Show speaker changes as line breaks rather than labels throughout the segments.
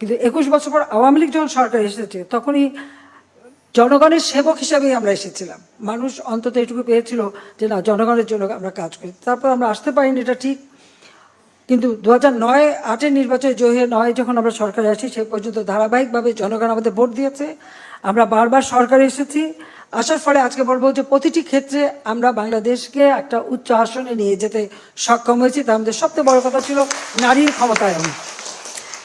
কিন্তু একুশ বছর পর আওয়ামী লীগ যখন সরকার এসেছে, তখনই জনগণের সেবক হিসাবেই আমরা এসেছিলাম। মানুষ অন্তত এটুকু পেয়েছিল যে, না, জনগণের জন্য আমরা কাজ করি। তারপর আমরা আসতে পারিনি, এটা ঠিক। কিন্তু দু হাজার নয়, আটের নির্বাচনে জয়ী নয়, যখন আমরা সরকারে আসি সে পর্যন্ত ধারাবাহিকভাবে জনগণ আমাদের ভোট দিয়েছে। আমরা বারবার সরকারে এসেছি। আসার ফলে আজকে বলব যে, প্রতিটি ক্ষেত্রে আমরা বাংলাদেশকে একটা উচ্চ আসনে নিয়ে যেতে সক্ষম হয়েছি। তার মধ্যে সবচেয়ে বড় কথা ছিল, নারীর ক্ষমতায়ন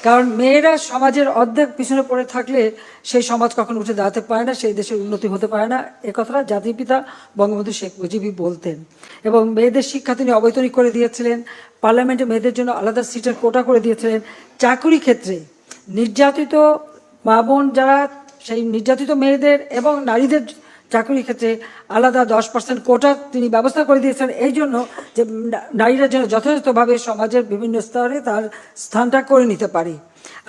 কারণ মেয়েরা সমাজের অর্ধেক পিছনে পড়ে থাকলে সেই সমাজ কখন উঠে দাঁড়াতে পারে না, সেই দেশের উন্নতি হতে পারে না। এ কথাটা জাতির পিতা বঙ্গবন্ধু শেখ মুজিবই বলতেন। এবং মেয়েদের শিক্ষা তিনি অবৈতনিক করে দিয়েছিলেন, পার্লামেন্টে মেয়েদের জন্য আলাদা সিটের কোটা করে দিয়েছিলেন। চাকুরি ক্ষেত্রে নির্যাতিত মা বোন যারা, সেই নির্যাতিত মেয়েদের এবং নারীদের চাকরির ক্ষেত্রে আলাদা দশ পার্সেন্ট কোটা তিনি ব্যবস্থা করে দিয়েছেন। এই জন্য যে নারীরা যেন যথাযথভাবে সমাজের বিভিন্ন স্তরে তার স্থানটা করে নিতে পারে।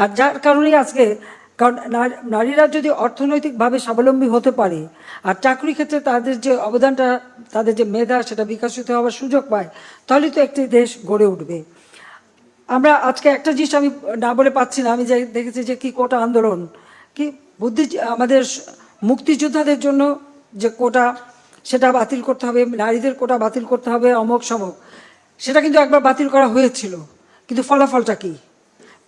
আর যার কারণে আজকে কারণ নারীরা যদি অর্থনৈতিকভাবে স্বাবলম্বী হতে পারে, আর চাকরি ক্ষেত্রে তাদের যে অবদানটা, তাদের যে মেধা, সেটা বিকশিত হওয়ার সুযোগ পায়, তাহলে তো একটি দেশ গড়ে উঠবে। আমরা আজকে একটা জিনিস আমি না বলে পাচ্ছি না, আমি যে দেখেছি যে কি কোটা আন্দোলন, কি বুদ্ধি, আমাদের মুক্তিযোদ্ধাদের জন্য যে কোটা সেটা বাতিল করতে হবে, নারীদের কোটা বাতিল করতে হবে, অমক সমক। সেটা কিন্তু একবার বাতিল করা হয়েছিল, কিন্তু ফলাফলটা কি?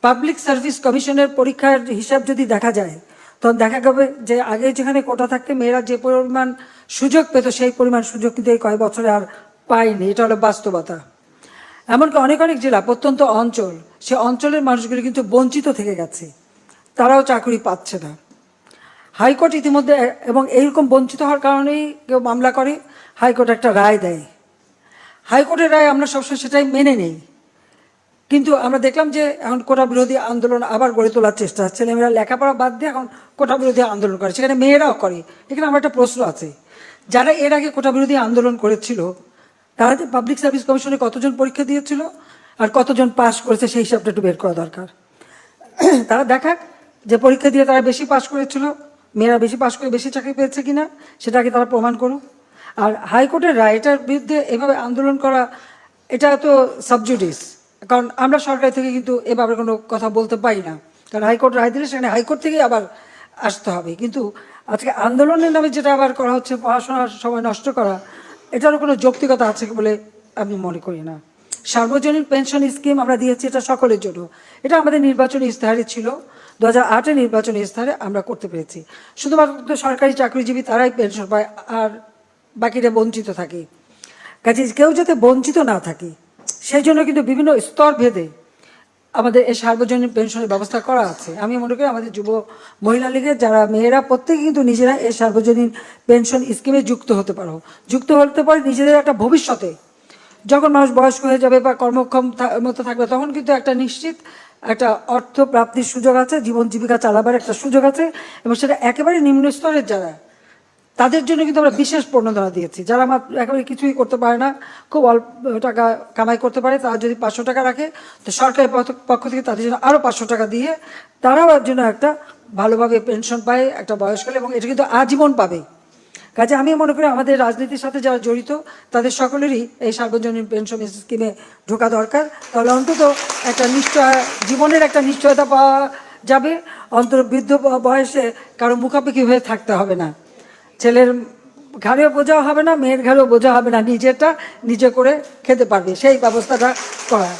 পাবলিক সার্ভিস কমিশনের পরীক্ষার হিসাব যদি দেখা যায়, তখন দেখা যাবে যে আগে যেখানে কোটা থাকতে, মেয়েরা যে পরিমাণ সুযোগ পেত, সেই পরিমাণ সুযোগ কিন্তু এই কয়েক বছরে আর পায়নি। এটা হলো বাস্তবতা। এমনকি অনেক অনেক জেলা, প্রত্যন্ত অঞ্চল, সে অঞ্চলের মানুষগুলি কিন্তু বঞ্চিত থেকে গেছে। তারাও চাকরি পাচ্ছে না। হাইকোর্ট ইতিমধ্যে, এবং এইরকম বঞ্চিত হওয়ার কারণেই কেউ মামলা করে, হাইকোর্ট একটা রায় দেয়। হাইকোর্টের রায় আমরা সবসময় সেটাই মেনে নেই। কিন্তু আমরা দেখলাম যে এখন কোটা বিরোধী আন্দোলন আবার গড়ে তোলার চেষ্টা ছেলেমেয়েরা লেখাপড়া বাদ দিয়ে এখন কোটা বিরোধী আন্দোলন করে, সেখানে মেয়েরাও করে। এখানে আমার একটা প্রশ্ন আছে। যারা এর আগে কোটা বিরোধী আন্দোলন করেছিল, তারা যে পাবলিক সার্ভিস কমিশনে কতজন পরীক্ষা দিয়েছিল আর কতজন পাশ করেছে সেই হিসাবটা একটু বের করা দরকার। তারা দেখাক যে পরীক্ষা দিয়ে তারা বেশি পাশ করেছিল মেয়েরা বেশি পাশ করে বেশি চাকরি পেয়েছে কিনা সেটাকে তারা প্রমাণ করুক। আর হাইকোর্টের রায় এটার বিরুদ্ধে এভাবে আন্দোলন করা, এটা তো সাবজুডিস। কারণ আমরা সরকার থেকে কিন্তু এভাবে কোনো কথা বলতে পারি না। কারণ হাইকোর্ট রায় দিলে সেখানে হাইকোর্ট থেকেই আবার আসতে হবে। কিন্তু আজকে আন্দোলনের নামে যেটা আবার করা হচ্ছে, পড়াশোনার সময় নষ্ট করা, এটারও কোনো যৌক্তিকতা আছে বলে আমি মনে করি না। সার্বজনীন পেনশন স্কিম আমরা দিয়েছি এটা সকলের জন্য। এটা আমাদের নির্বাচনী ইস্তাহারে ছিল। দু হাজার আটের নির্বাচনী ইস্তাহারে আমরা করতে পেরেছি। শুধুমাত্র সরকারি চাকরিজীবী তারাই পেনশন পায় আর বাকিরা বঞ্চিত থাকে। কাজে কেউ যাতে বঞ্চিত না থাকে, সেই জন্য কিন্তু বিভিন্ন স্তর ভেদে আমাদের এই সার্বজনীন পেনশনের ব্যবস্থা করা আছে। আমি মনে করি আমাদের যুব মহিলা লীগের যারা মেয়েরা, প্রত্যেকে কিন্তু নিজেরা এই সার্বজনীন পেনশন স্কিমে যুক্ত হতে পারো। যুক্ত হতে পারে নিজেদের একটা ভবিষ্যতে। যখন মানুষ বয়স্ক হয়ে যাবে বা কর্মক্ষম মতো থাকবে, তখন কিন্তু একটা নিশ্চিত একটা অর্থ প্রাপ্তির সুযোগ আছে, জীবন জীবিকা চালাবার একটা সুযোগ আছে, এবং সেটা একেবারে নিম্ন স্তরের যারা, তাদের জন্য কিন্তু আমরা বিশেষ প্রণোদনা দিয়েছি। যারা আমার একেবারে কিছুই করতে পারে না, খুব অল্প টাকা কামাই করতে পারে, তারা যদি পাঁচশো টাকা রাখে, তো সরকারের পক্ষ- থেকে তাদের জন্য আরও পাঁচশো টাকা দিয়ে তারাও জন্য একটা ভালোভাবে পেনশন পায় একটা বয়সকালে এবং এটা কিন্তু আজীবন পাবে। কাজে আমি মনে করি আমাদের রাজনীতির সাথে যারা জড়িত, তাদের সকলেরই এই সার্বজনীন পেনশন স্কিমে ঢোকা দরকার। তাহলে অন্তত একটা নিশ্চয়, জীবনের একটা নিশ্চয়তা পাওয়া যাবে। অন্তত বৃদ্ধ বয়সে কারও মুখাপেক্ষি হয়ে থাকতে হবে না। ছেলের ঘাড়েও বোঝা হবে না, মেয়ের ঘাড়েও বোঝা হবে না, নিজেরটা নিজে করে খেতে পারবে। সেই ব্যবস্থাটা করা।